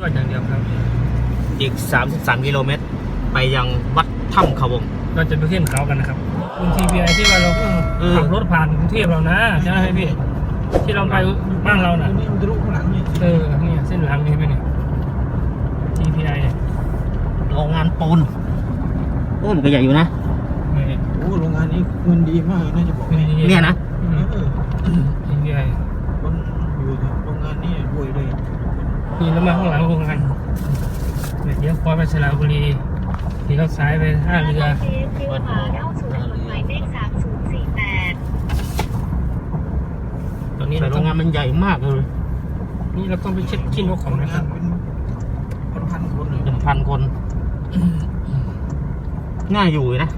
ยอดอย่างเดียวครับ อีก 33 กิโลเมตร ไปยังวัดถ้ำเขาวง เราจะไปขึ้นเขากันนะครับบางทีพีไอที่ว่าเราเพิ่งเออ ขับรถผ่านกรุงเทพเรานะใช่ไหมพี่ ที่เราไปบ้านเราน่ะ นี่มันจะลุกข้างหลังนี่เออเนี่ยเส้นหลังนี่ไหมเนี่ย TPI เนี่ยโรงงานปูนโอ้มันก็ใหญ่อยู่นะเนี่ยโอ้โรงงานนี้เงินดีมากน่าจะบอกเป็นให้อย่างเนี่ยนะอืมเออ TPI คนอยู่โรงงานนี้รวยเลย นี่แล้วมาข้างหลังโรงงานเนี่ยเดี๋ยวพอไปสระบุรีที่เขาซ้ายไปท่าเรือเลี้ยวขวาเข้าสู่ถนนหมายเลข3048ตอนนี้แต่เราโรต้องงงานมันใหญ่มากเลย นี่เราต้องไปเช็คกินรถของคนนะคงารันบเป็นพันๆคนเลยเป็นพันคน ง่ายอยู่นะ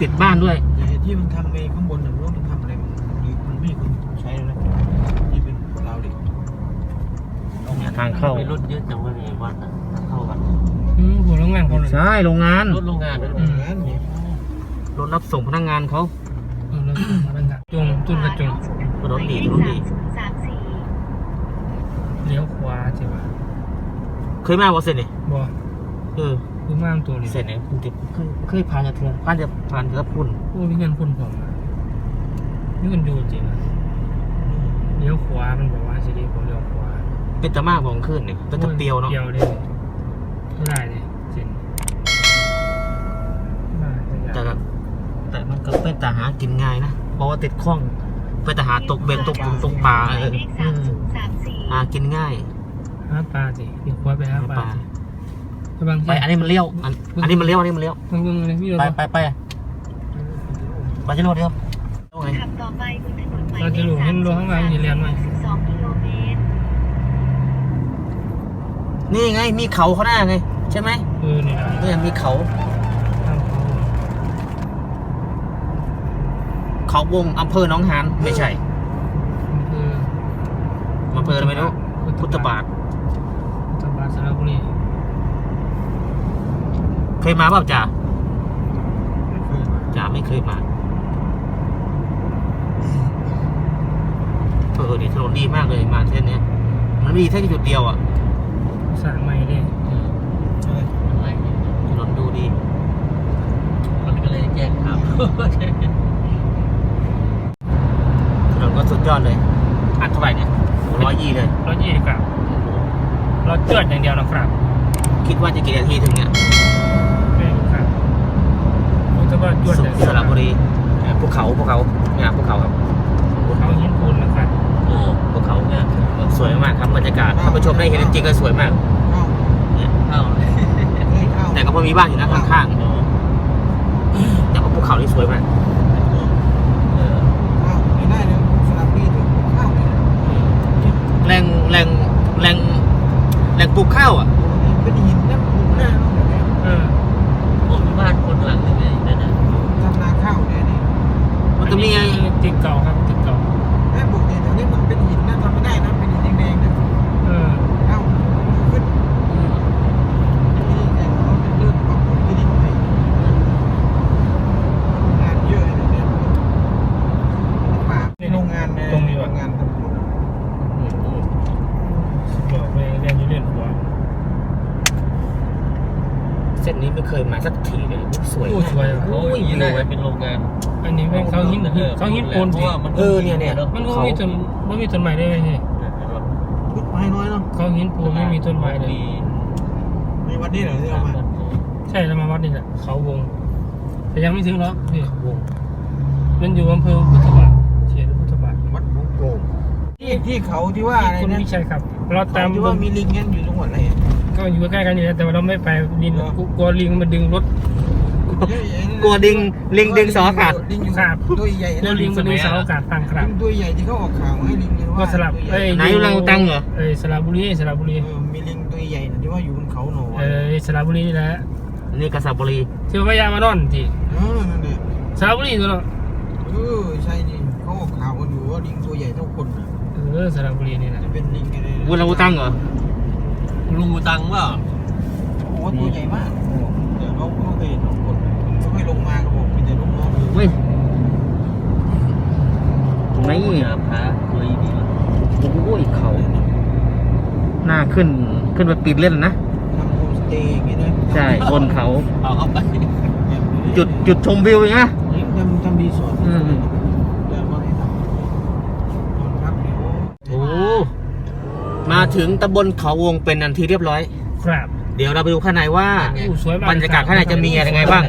ติดบ้านด้วยแต่ที่มันทำไปข้างบนน่ะรู้ว่ามันทำอะไรมันดีมันไม่คนใช้แล้วนะที่เป็นราวเหล็ก เนี่ย ทางเข้า มีรถเยอะจังวะในวัดอะเข้าวัดอืมหัวโรงงานเขาเลยใช่โรงงานรถโรงงานด้วยโรงงานนี่รถรับส่งพนักงานเขา เออแล้วมาเป็นจงตุนกระจงถนนดีถนนดีเลี้ยวขวาใช่ปะเคยมาบ่เส้นนี่บ่เออคือมากตัวนี้เส้นนี่คุณติดเคยเคยผ่านจะเทือนผ่านจะผ่านจะพุ่นโอ้มีเงินพ่นผมอะนี่มันอยู่จริงอะเลี้ยวขวามันบอกว่าสิดีผมเลี้ยวขวา เป็นตะมากของขึ้นนี่เป็นตะเปียวเนาะเปียวเลยไม่ได้เลยจริงได้แต่แต่ก็แต่มันก็เป็นตาหากินง่ายนะ เพราะว่าติดข้องเป็นตาหาตกเบ็ดตกปุงตกปลาเออเลขอืมหา3034กินง่ายหาปลาสิเลี้ยวขวาไปหาปลาสิไปบางไปอันนี้มันเลี้ยวอันอันนี้มันเลี้ยว อันนี้มันเลี้ยวบางเมืองอะไรพี่เราไปไปไปไปจะรถเดียวเอาไงขับต่อไปบนถนนหมายเราเลจะขรู้เห็นรั้วข้างหลังอยู่เรียนไหม 32กิโลเมตร นี่ไงมีเขาเขาหน้าไง ใช่ไหมเออนี่นะเนี่ยมีเขาทางเขา เขาวงอำเภอหนองหานไม่ใช่คืออำเภออะไรไม่รู้พุทธบาทพุทธบาทสระบุรีเคยมาเปล่าจ่าไม่เคยมาจ่าไม่เคยมาเออดีถนนดีมากเลยมาเส้นเนี้ยมันมีแค่จุดเดียวอะ สร้างใหม่เลยอะไรอะไรเนี่ยถนนดูดี มันก็เลยแจ้งข่าวถนนก็สุดยอดเลย อัดเท่าไหร่เนี่ยร้อยยี่เลยรถยี่ดีกว่าเราเจือดอย่างเดียวนะครับ คิดว่าจะกี่นาทีถึงเนี่ยไม่รู้ครับพุทธบาทจวดสุอย่างเดียวสระบุรีเนี่ยภูเขาภูเขาเนี่ยภูเขาครับเขาหินปูนนะครับ เออพวกเขาเนี่ยสวยมากครับบรรยากาศท่านผู้ชมได้เห็นจริงๆก็สวยมากเข้าเนี่ยเข้าเลยเคยเข้าแต่ก็พอมีบ้านอยู่นะข้างเออๆแต่ว่าภูเขานี่สวยมากเออเข้าไม่ได้เลยสลับปีถึงเข้าเลยแรงแรงแรงแรงปลูกข้าวอะ เป็นหินนะปลูกหน้าเนาะแบบเนี้ย เออ พวกมีบ้านคนหลังหนึงเลยนั่นน่ะ ทำนาข้าวเนี่ยนี่ มันจะมีไง ติดเก่าครับติดเก่า แม่ปลูกเนี่ยแถวนี้มันเป็นหินนะทำไม่ได้นะเป็นหินแดงๆนะ เออ เอ้าขึ้นนี่ไงเขาเป็นเรื่องปรับปรุงที่ดินให้งานเยอะเลยเนี่ยป่าโรงงานเนี่ยโรงงานทำปูน สุดยอดไปเรียนอยู่เรียนหัว เส้นนี้ไม่เคยมาสักทีเลยสวยโอ้มากสวยอะโอ้ยนี่น่าจะเป็นโรงงานอันนี้แม่งเขาหินเขาหินปูนเพสิราะว่ามันเออเนี่ยเนี่ยมันก็มีต้นมันมีต้นไม้ได้ไหมนี่พุทธไม้น้อยเนาะเขาหินปูนไม่มีต้นไม้เลยในวันนี้เหรอที่เอามาใช่เรามาวัดนี่แหละเขาวง แต่ยังไม่ถึงหรอกนี่วงมันอยู่อำเภอพุทธบาทเขียนพุทธบาทวัดหลวงโป่งที่ที่เขาที่ว่าอะไรคุณนะวิชัยครับเราตาเขามที่ว่ามีลิงกันอยู่จังหวัดอะไรอะ ก็อยู่ใกล้ๆกันอยู่แล้วแต่ว่าเราไม่ไปลิงเหรอกลัวลิงมันดึงรถกลัวดิงลิงดึงเสาอากาศลิงอยู่ครับตัวใหญ่แล้วลิงมันดึงเสาอากาศต่างคลิรับงตัวใหญ่ที่เขาออกข่าวให้ลิงเลยก็ว่าสลับตัวใหเอ้ญ่ยไหนอยู่รังตังเหรอเอ้ยสระบุรีสระบุรีเออมีลิงตัวใหญ่นะที่ว่าอยู่บนเขาหนอนเอ้ยสระบุรีนี่แหละนี่กระสับบุรีที่ว่าพญามานอนทีเออนั่นแหละสระบุรีตัวเนาะเออใช่นี่เขาออกข่าวกันอยู่ว่าลิงตัวใหญ่เท่าคนนะเออสระบุรีนี่แหละจะเป็นลิงกันเลยวุ้นรังตังเหรอ รูตังว่าโอ้โหตัวใหญ่มากเดี๋ยวเขาเขาเคยเห็นสองคนเขาเคยลงมาก็บอกมีแต่ลูกน้องอยู่เฮ้ยตรงไหนโอ้ยน้ำพระตัวอีนี่วะโอ้ยเขาหน้าขึ้นขึ้นไปปีนเล่นนะทำโฮมสเตย์อย่างงี้นะใช่บนเขาเอาเข้าไปจุดจุดชมวิวอย่างเงี้ยทำทำรีสอร์ท อืม แต่ว่าให้ทำนอนพักเนี่ยโอ้ โอ้ มาถึงตำบลเขาวงเป็นอันทีเรียบร้อย ครับ เดี๋ยวเราไปดูข้างในว่าอู้สวยมากบรรยากาศข้างในจะมีอะไรไงบ้าง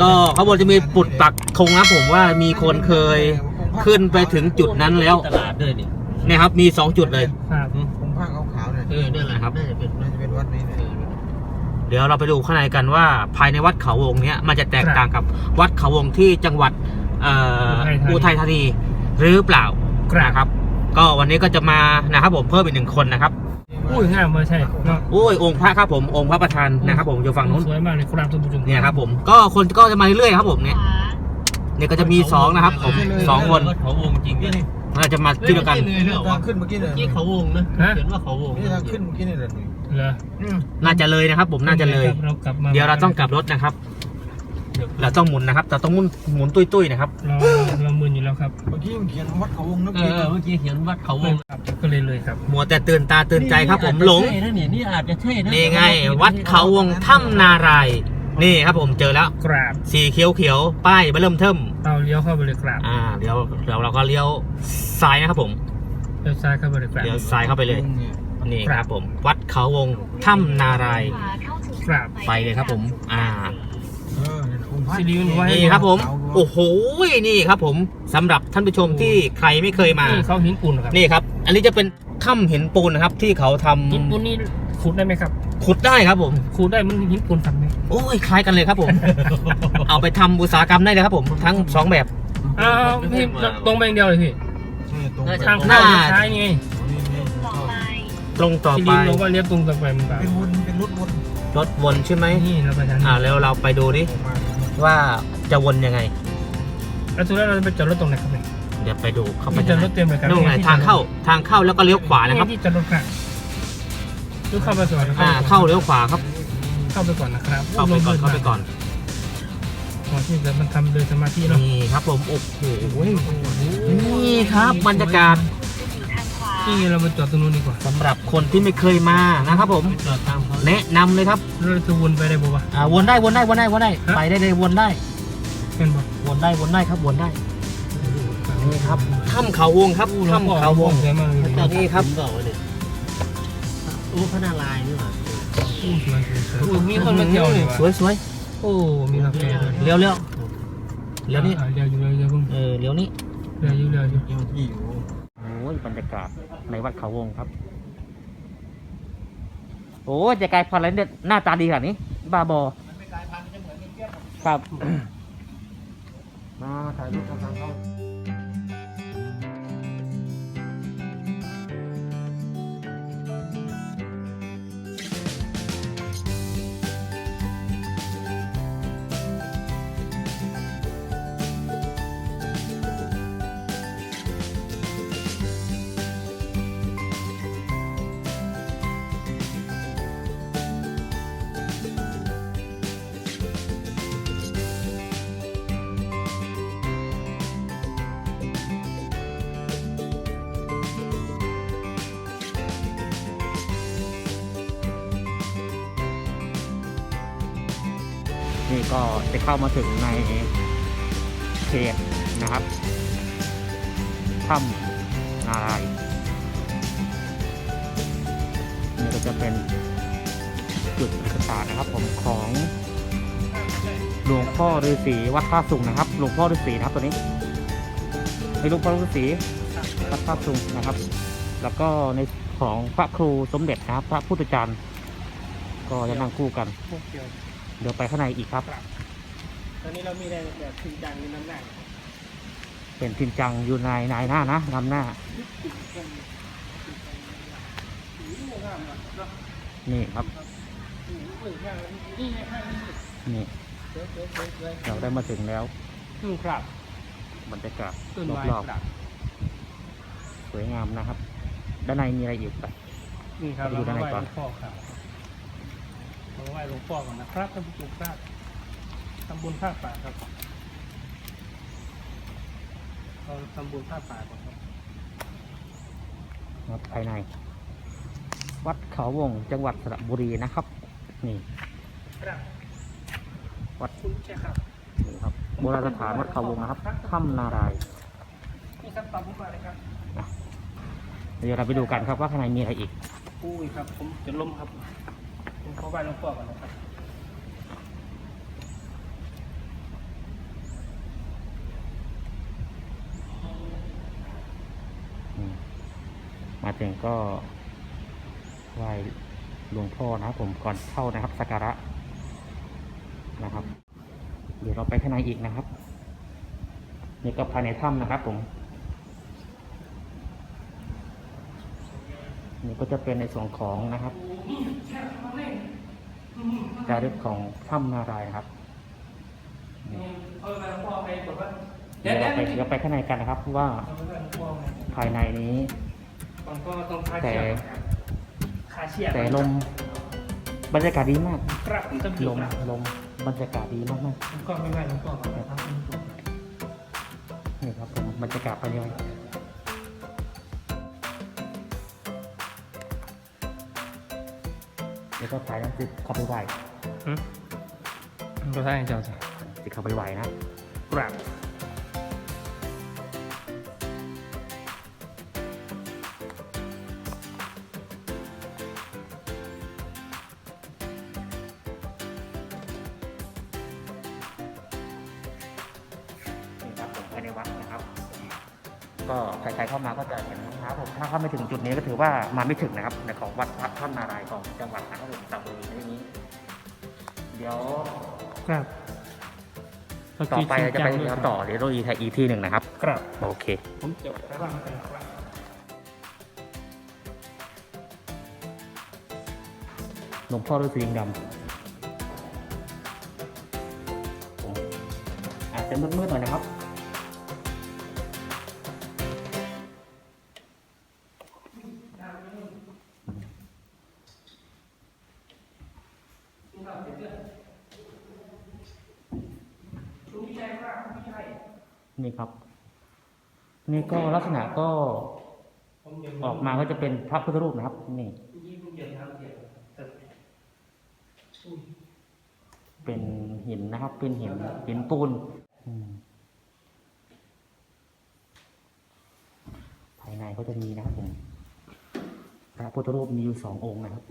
ก็เขาบอกจะมีปุดปักธงนะผมว่ามีคนเคยขึ้นไปถึงจุดนั้นแล้วตลาดด้วยนี่เนี่ยครับมีสองจุดเลย ครับผมผ้าขาวๆเนี่ยเออนั่นแหละครับน่าจะเป็นน่าจะเป็นวัดนี้เนี่ยเดี๋ยวเราไปดูข้างในกันว่า ภายในวัดเขาวงเนี้ยมันจะแตกต่างกับวัดเขาวงที่จังหวัดเอ่ออุทัยธานีหรือเปล่านะครับ ก็วันนี้ก็จะมานะครับผมเพิ่มอีกหนึ่งคนนะครับอู้งามมาใช่เนาะโอ้ยองค์พระครับผมองค์พระประธานนะครับผมอยู่ฝั่งนู้นสวยมากเลยครับท่านผู้ชมเนี่ยครับผมก็คนก็จะมาเรื่อยๆครับผมเนี่ยเนี่ยก็จะมีสองนะครับผมสองคนวัดเขาวงจริงเนี่ยน่าจะมาที่เดียวกันเลยเหรอทางขึ้นเมื่อกี้เมื่เนี่อยกี้เขาวงนะเห็นว่าเขาวงนี่ทางขึ้นเมื่อกี้เนี่ยเลยเหรอน่าจะเลยนะครับ ผมน่าจะเลยเรากลับมาเดี๋ยวเราต้องกลับรถนะครับ เราต้องหมุนนะครับเราต้องหมุนหมุนตุ้ยๆนะครับเราเรามึนอยู่แล้วครับเมื่อกี้มันเขียนวัดเขาวงนะเออเมื่อกี้เห็นวัดเขาวงครับก็เลยเลยครับมัวแต่ตื่นตาตื่นใจครับ ผมหลงนี่อาจจะใช่นะนี่นี่อาจจะใช่นะนี่ไง วัดเขาวงถ้ำนารายณ์นี่ครับผมเจอแล้ว กราบสีเขียวเขียวๆป้ายเริ่มเทิมเราเลี้ยวเข้าไปเลยกราบอ่าเดี๋ยวเดี๋ยวเราก็เลี้ยวซ้ายนะครับผมเลี้ยวซ้ายเข้าไปเลยกราบเดี๋ยวซ้ายเข้าไปเลย นี่ครับผม วัดเขาวงถ้ำนารายณ์ กราบ ไปเลยครับผม อ่า ซีรีส์มันไว้นี่ครับผม โอ้โหนี่ครับผมสำหรับท่านผู้ชมที่ใครไม่เคยมานี่เขาหินปูนเหรอครับนี่ครับ อันนี้จะเป็นถ้ำหินปูนนะครับ ที่เขาทำหินปูนนี่ขุดได้ไหมครับขุดได้ครับผมขุดได้มันหินปูนทำไหมโอ้ยคล้ายกันเลยครับผม เอาไปทำอุตสาหกรรมได้เลยครับผมทั้งสองแบบอ้าวพี่ตรงไปอย่างเดียวเลยพี่นี่ตรงไปทางหเข้าน้าซ้ายนี่ไงนี่นี่ตรงต่อซีไปรีส์บอกว่าเลี้ยวตรงต่อไปมันแบบเป็นวนเป็นรถวนรถวนใช่ไหมนี่เราไปทางนี้อ่าแล้วเราไปดูดิออกมา ว่าจะวนยังไง แล้วสุดท้ายเราจะไปจอดรถตรงไหนครับเนี่ยเดี๋ยวไปดูเข้าไปมีจอดรถเต็มเลยครับนู่นไงทางเข้าทางเข้าแล้วก็เลี้ยวขวานะครับที่จอดรถครับดูเข้าไปก่อนนะครัอ่าเข้าเลี้ยวขวาครับ เข้าไปก่อนนะครับเข้าไปก่อนเข้าไปก่อนก่อนที่จะมันทำเลยสมาธิเนาะนี่ครับผมโอ้โหนี่ครับบรรยากาศ นี่เรามาจอดตรงนู้นดีกว่าสำหรับคนที่ไม่เคยมานะครับผมจอดตามเขาแนะนำเลยครับเราจะวนไปได้บ่วะ อ่าวนได้วนได้วนได้วนได้ฮะไปได้เลยวนได้ เป็นบ่วนได้วนได้ครับวนได้นี่ครับถ้ำเขาวงครับถ้ำเขาวง สวยมากเลยนี่ครับเปล่าวะเนี่ยโอ้พระนารายณ์นี่หว่าโอ้สวยสวยสวยโอ้มีคนมาเที่ยวเลยวะสวยสวยโอ้มีกาแฟด้วยเลี้ยวเลี้ยวเลี้ยวนี่อ่าเลี้ยวอยู่เลี้ยวอยู่เพิ่งเออเลี้ยวนี่เลี้ยวอยู่เลี้ยวอยู่เจ้าที่อยู่โอ้ ยบรรยากาศในวัดเขาวงครับ โอ้ยจะกลายพันธุ์อะไรเนี่ยหน้าตาดีขนาดนี้ บ้าบอครับ มาถ่ายรูปกันทาง นี่ก็จะเข้ามาถึงในเขตนะครับถ้ำนารายนี่ก็จะเป็นจุดต่างๆนะครับผมของหลวงพ่อฤาษีวัดท่าสุงนะครับ หลวงพ่อฤาษีนะครับตัวนี้ในหลวงพ่อฤาษีวัดท่าสุงนะครับ แล้วก็ในของพระครูสมเด็จนะครับ พระพุทธจารย์ ก็จะนั่งคู่กันพวก เดียวเดี๋ยวไปข้างในอีกครับ ตอนนี้เรามีอะไรแบบถึงจังในน้ำหนักเป็นทินจังอยู่ในนายหน้านะนำหน้า นี่ครับ นี่เราได้มาถึงแล้วอืมครับบรรยากาศต้นไม้รอบครับๆสวยงามนะครับ ด้านในมีอะไรอีกไปนี่ครับไปดูเราด้านในไหว้ก่หลอน วงพ่อครับเราไหว้หลวงพ่อก่อนนะครับท่านผู้ชมครับทำบุญผ้าป่าครับเราทำบุญผ้าป่าก่อนครับครับภายใน วัดเขาวงจังหวัดสระบุรีนะครับ นี่ครับวัดคุณใช่ครับนี่ครับโบราณสถานวัดเขาวงนะครับถ้ำนารายณ์นี่ครับตามผมมาเลยครับเดี๋ยวเราไปดูกันครับว่าข้างในมีอะไรอีกอุ้ยครับ ผมจะล้มครับ ผมเขาบ้านหลวงพ่อก่อนนะครับมาถึงก็ไหว้หลวงพ่อนะครับผมก่อนเข้านะครับสักการะนะครับ เดี๋ยวเราไปข้างในอีกนะครับ นี่ก็ภายในถ้ำนะครับผม นี่ก็จะเป็นในส่วนของนะครับจารึกของถ้ำนารายณ์นะครับนี่เอาไปหลวงพ่อไปกดว่าเดี๋ยวเราไปเดี๋ยวไปข้างในกันนะครับว่าเอาไปหลวงพ่อไงภายในนี้ก่อนก็ต้องคาแต่เชียร์คาเชียร์แต่ลมบรรยากาศดีมากครับผมจะลมลมบรรยากาศดีมากมากผมก็ไม่ไหวหลวงพ่อก่อนนะครับๆนี่ครับผมบรรยากาศภายใน ก็ถ่ายนั้นสิเข้าไปไหวก็ได้เจ้าสิสิเข้าไปไหวนะครับ ว่ามาไม่ถึงนะครับในของวัดพระท่านนารายณ์ของจังหวัดนะครับผมสระบุรีในนี้ เดี๋ยวครับต่อไปเราจะไปเดี๋ยวต่อเดี๋ยวเราอีกอีกที่หนึ่งนะครับ ครับโอเค ผมจบแล้วว่ามันเป็นครับหลวงพ่อฤาษีลิงดำผมอาจจะมืดๆหน่อยนะครับ นี่ครับ นี่ก็ลักษณะก็ออกมาก็จะเป็นพระพุทธรูปนะครับ นี่ เป็นหินนะครับ เป็นหินหินปูนภายในก็จะมีนะครับผมพระพุทธรูปมีอยู่สององค์นะครับ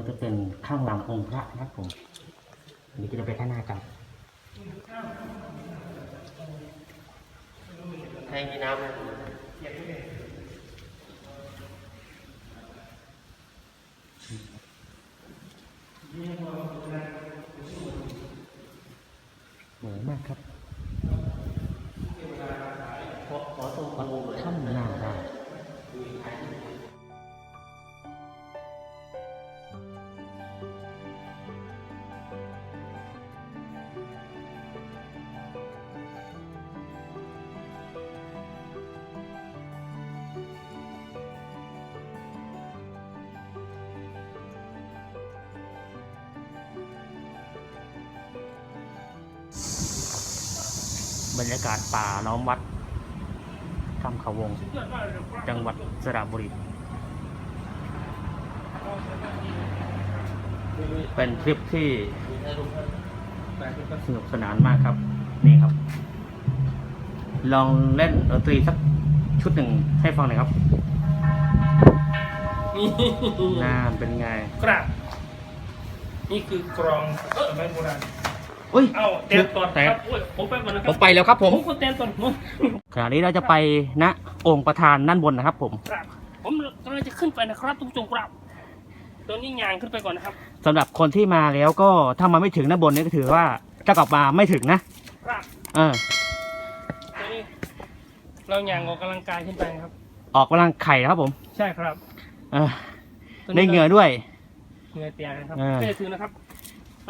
ก็จะเป็นข้างหลังองค์พระนะครับผมอันนี้ก็จะไปข้างหน้ากันให้มีน้ำ บรรยากาศป่าล้อมวัดถ้ำเขาวง จังหวัดสระบุรี เป็นทริปที่สนุกสนานมากครับ นี่ครับ ลองเล่นดนตรีสักชุดหนึ่งให้ฟังหน่อยครับนี่น่าเป็นไง ครับ นี่คือกรองเออไม่โบราณ อุ้ย เอ้าเต้นก่อนแต่ครับอุ้ยผมไปก่อนนะคผรับมไปแล้วครับผม ผมก็เต้นก่อนผมขณะนี้เราจะไปณองค์ประธานด้านบนนะครับ ผมครับผมกำลังจะขึ้นไปนะครับทุกผู้ชมครับตัวนี้ยางขึ้นไปก่อนนะครับ สำหรับคนที่มาแล้วก็ถ้ามาไม่ถึงด้านบนนี้ก็ถือว่าจะกลับมาไม่ถึงนะครับเออตัวนี้ เรายางออกกำลังกายขึ้นไปนะครับ ออกกำลังไข่นะครับผมใช่ครับเออตัวได้เหงื่อด้วย เหงื่อเตียงนะครับเออ ไม่ได้ซื้อนะครับรา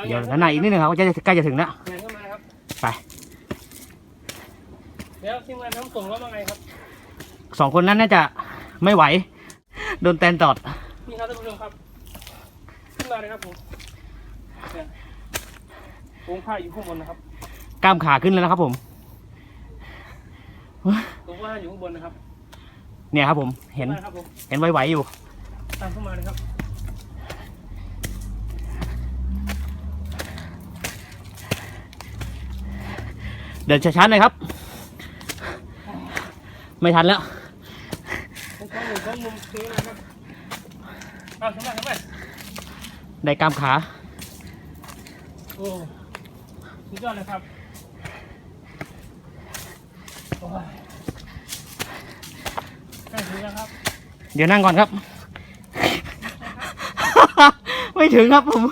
เดี๋ยวางด้านในอีกนิดนึงครับใกล้จะใกล้จะถึงแล้วเดินเข้ามาครับไปเดี๋ยวทีมงานทำส่งว่าไงครับสองคนนั้นน่าจะไม่ไหว โดนแตนตอดนี่ครับท่านผู้ชมครับขึ้นมาเลยครับผมเนี่ยวงผ้าอยู่ข้างบนนะครับกล้ามขาขึ้นแล้วนะครับผมผมว่าอยู่ข้างบนนะครับ เนี่ยครับผมเห็นมาครับผมเห็นไหวๆอยู่ตามเข้ามาเลยครับ เดินช้าๆหน่อยครับ ไม่ทันแล้วผมขอหนึ่งสองมุมคืออะไรครับเอาทำไมทำไมได้กล้ามขา โอ้สุดยอดเลยครับโอ้ยใกล้ถึงแล้วครับ เดี๋ยวนั่งก่อนครับ ไม่ถึงครับผม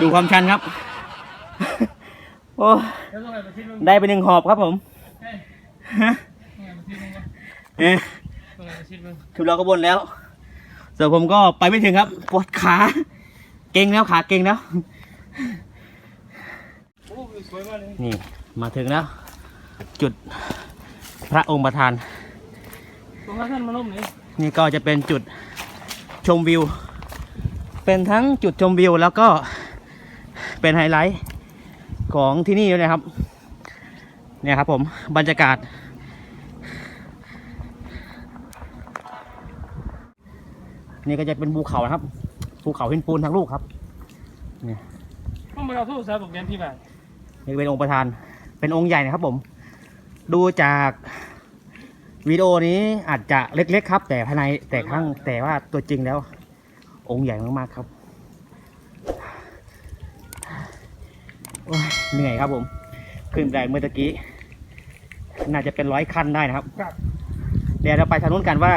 ดูความชันครับ โอ้เดี๋ยวต้องไปประชิดมึงได้ไปหนึ่งหอบครับผมเฮ้ยฮะต้องไปประชิดมึงวะเอ๊ะต้องไปประชิดมึงคือเราก็บนแล้วส่วนผมก็ไปไม่ถึงครับปวดขา เก่งแล้วขาเก่งแล้วโอ้วิวสวยมากเลยนี่มาถึงแล้ว จุดพระองค์ประธานตรงนั้นท่านมาล่มนี่นี่ก็จะเป็นจุดชมวิว เป็นทั้งจุดชมวิวแล้วก็เป็นไฮไลท์ ของที่นี่ด้วยนะครับ เนี่ยครับผมบรรยากาศ นี่ก็จะเป็นภูเขานะครับภูเขาหินปูนทั้งลูกครับต้องมาเอาโทรศัพท์บอกเรียนพี่บ้านนี่เป็นองค์ประธาน เป็นองค์ใหญ่นะครับผม ดูจากวิดีโอนี้อาจจะเล็กๆครับ แต่ภายในแต่ข้างแต่ว่าตัวจริงแล้ว องค์ใหญ่มากๆครับโอ้ย เหนื่อยครับผม ขึ้นได้เมื่อตะกี้ น่าจะเป็นร้อยขั้นได้นะครับ ครับ เดี๋ยวเราไปทางนู้นกันว่า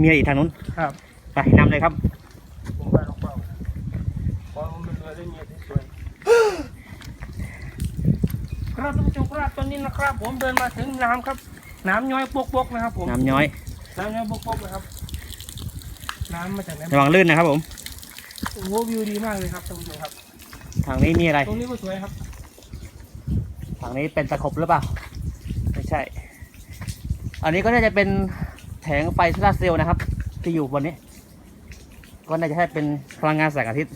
มีอะไรอีกทางนู้น ครับ ไปนำเลยครับผมไปลงเปล่าเพราะผมเป็นเรือได้เมียที่สวยครับท่านผู้ชมครับตอนนี้นะครับ ผมเดินมาถึงน้ำครับ น้ำย้อยปกๆนะครับ ผม น้ำย้อย น้ำย้อยปกๆนะครับ น้ำมาจากไหนระวังลื่นนะครับผม โอ้โหวิวดีมากเลยครับท่านผู้ชมครับ ทางนี้มีอะไร ตรงนี้ก็สวยครับทางนี้เป็นตะขบหรือเปล่า ไม่ใช่ อันนี้ก็น่าจะเป็นแผงไฟโซลาร์เซลล์นะครับ ที่อยู่บนนี้ ก็น่าจะให้เป็นพลังงานแสงอาทิตย์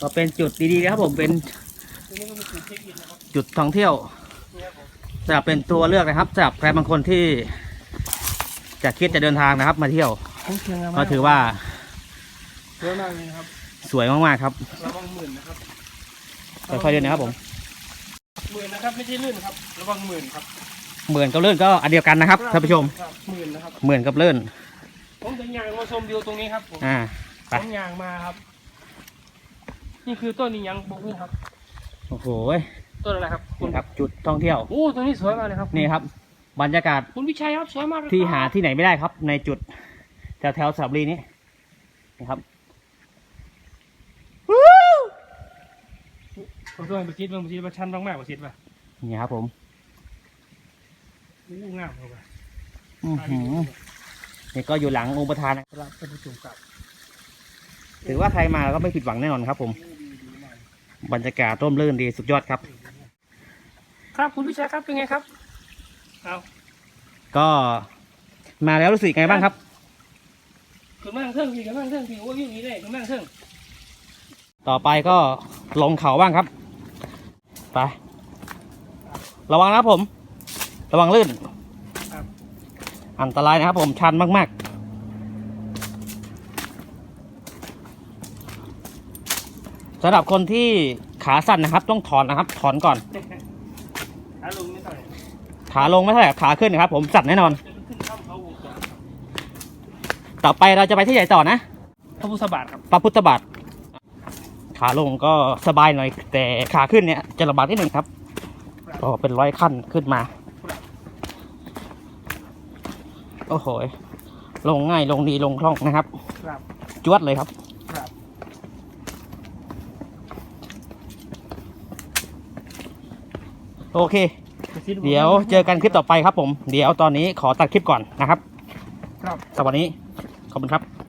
ก็เป็นจุดดีๆนะครับผมเป็นตรงนี้ก็มีจุดเช็คอินนะครับจุดท่องเที่ยวนี่ครับผม สำหรับเป็นตัวเลือกนะครับสำหรับใครบางคนที่ จะคิดจะเดินทางนะครับ มาเที่ยวผมเชียงรายก็ถือว่าสวยมากเลยนะครับสวยมากๆครับระวังหมื่นนะครับค่อยๆเดินนะครับผมหมื่นนะครับไม่ใช่ลื่นครับระวังหมื่นครับเหมือนกับเลื่อนก็อันเดียวกันนะครับท่านผู้ชมครับหมื่นนะครับเหมือนกับเลื่อนผมจะยางมาชมวิวตรงนี้ครับผมอ่าไปผมยางมาครับ นี่คือต้นนี้ยังบุกครับโอ้โห ต้นอะไรครับคุนี่ณครับจุดท่องเที่ยว โอ้ตัวนี้สวยมากเลยครับนี่ครับ บรรยากาศคุณวิชัยครับสวยมากเลยที่ครับหาที่ไหนไม่ได้ครับ ในจุดแถวแถวๆสระบุรีนี้นี่ครับผมต้องไปชิดบ้างไปชิดมาชันบ้างมากกว่าชิดป่ะนี่ครับผมโอ้งามเลยว่ะอื้อหือนี่ก็อยู่หลังองค์ประธานนะครับท่านผู้ชมครับถือว่าใครมาก็ไม่ผิดหวังแน่นอนครับผม บรรยากาศร่มรื่นดีสุดยอดครับ ครับคุณวิชัยครับเป็นไงครับเอาก็มาแล้วรู้สึกไงบ้างครับขึ้นมาเครื่องพี่ขึ้นมาเครื่องพี่โอ้ยวิ่งหนี้ได้ขึ้นมาเครื่องต่อไปก็ลงเขาบ้างครับไประวังนะครับผม ระวังลื่นครับอันตรายนะครับผมชันมากๆสำหรับคนที่ขาสั้นนะครับ ต้องถอนนะครับ ถอนก่อน ขาลงไม่เท่าไหร่ขาลงไม่เท่าไหร่ขาขึ้นนะครับ ผมสั่นแน่นอนจะขึ้นเข้าเขาวงจรต่อไปเราจะไปที่ใหญ่ต่อนะพระพุทธบาทครับพระพุทธบาท ขาลงก็สบายหน่อย แต่ขาขึ้นเนี่ยจะลำบากนิดหนึ่งครับก็เป็นร้อยขั้นขึ้นมา โอ้โหยลงง่ายลงดีลงคล่องนะครับ ครับ จวดเลยครับ ครับ โอเค เดี๋ยวเจอกันคลิปต่อไปครับผม เดี๋ยวตอนนี้ขอตัดคลิปก่อนนะครับ ครับสำหรับวันนี้ขอบคุณครับ